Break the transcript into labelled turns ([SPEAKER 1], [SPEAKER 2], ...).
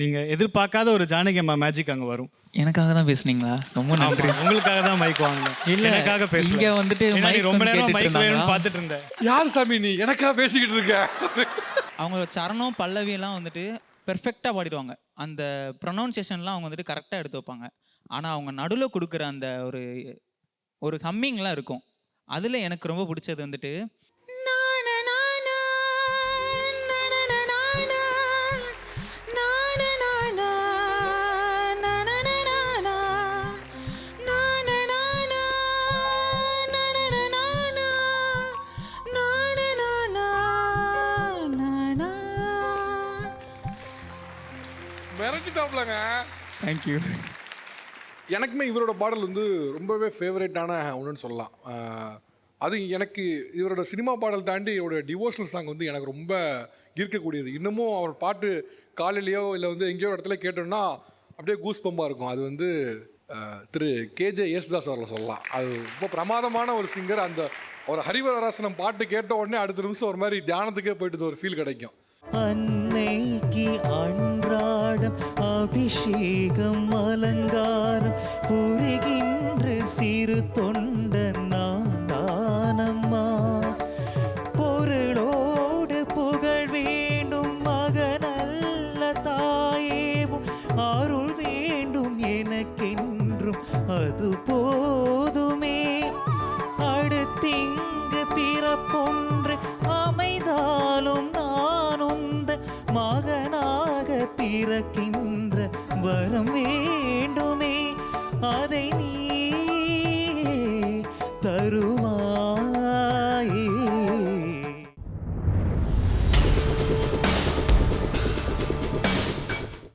[SPEAKER 1] நீங்க எதிர்பார்க்காத ஒரு ஜானகி அம்மா மேஜிக் அங்க வரும்.
[SPEAKER 2] எனக்காக தான் பேசுனீங்களா? ரொம்ப நன்றி.
[SPEAKER 1] உங்களுக்காக தான் மைக் வாங்கினேன்
[SPEAKER 2] இல்ல,
[SPEAKER 1] எனக்காக பேசல.
[SPEAKER 2] இங்க வந்துட்டு mic
[SPEAKER 1] ரொம்ப நேரம் மைக் வேணும்னு? பார்த்துட்டு இருந்தேன்
[SPEAKER 3] யார் சாமி நீ? எனக்கா பேசிக்கிட்டு இருக்க.
[SPEAKER 2] அவங்க சரணம் பல்லவி எல்லாம் வந்துட்டு பெர்ஃபெக்டாக பாடிடுவாங்க. அந்த ப்ரொனவுன்சியேஷன்லாம் அவங்க வந்துட்டு கரெக்டாக எடுத்து வைப்பாங்க. ஆனால் அவங்க நடுவில் கொடுக்குற அந்த ஒரு ஒரு ஹம்மிங்லாம் இருக்கும். அதில் எனக்கு ரொம்ப பிடிச்சது வந்துட்டு
[SPEAKER 3] மிரட்டிட்டாப்லங்க
[SPEAKER 2] தேங்க்யூ
[SPEAKER 3] எனக்குமே இவரோட பாடல் வந்து ரொம்பவே ஃபேவரட்டான ஒன்றுன்னு சொல்லலாம். அது எனக்கு இவரோட சினிமா பாடல் தாண்டி இவரோட டிவோஷனல் சாங் வந்து எனக்கு ரொம்ப ஈர்க்கக்கூடியது. இன்னமும் அவர் பாட்டு காலையிலையோ இல்லை வந்து எங்கேயோ ஒரு இடத்துல கேட்டோம்னா அப்படியே கூஸ் பம்பாக இருக்கும். அது வந்து திரு கேஜே யேசுதாஸ் அவர்களை சொல்லலாம். அது ரொம்ப பிரமாதமான ஒரு சிங்கர் அந்த ஒரு ஹரிவராசனம் பாட்டு கேட்ட உடனே அடுத்த நிமிஷம் ஒரு மாதிரி தியானத்துக்கே போயிட்டு ஒரு ஃபீல் கிடைக்கும்.
[SPEAKER 4] அன்னைக்கு அன்றாடம் அபிஷேகம் அலங்காரம். புரிகின்ற சிறு தொண்டன் நான் தானம்மா பொருளோடு புகழ் வேண்டும் மகனல்ல தாயேவும் அருள் வேண்டும் எனக்கென்றும் அதுபோ இறக்கின்ற பிறக்கின்ற வரம் வேண்டுமே. அதை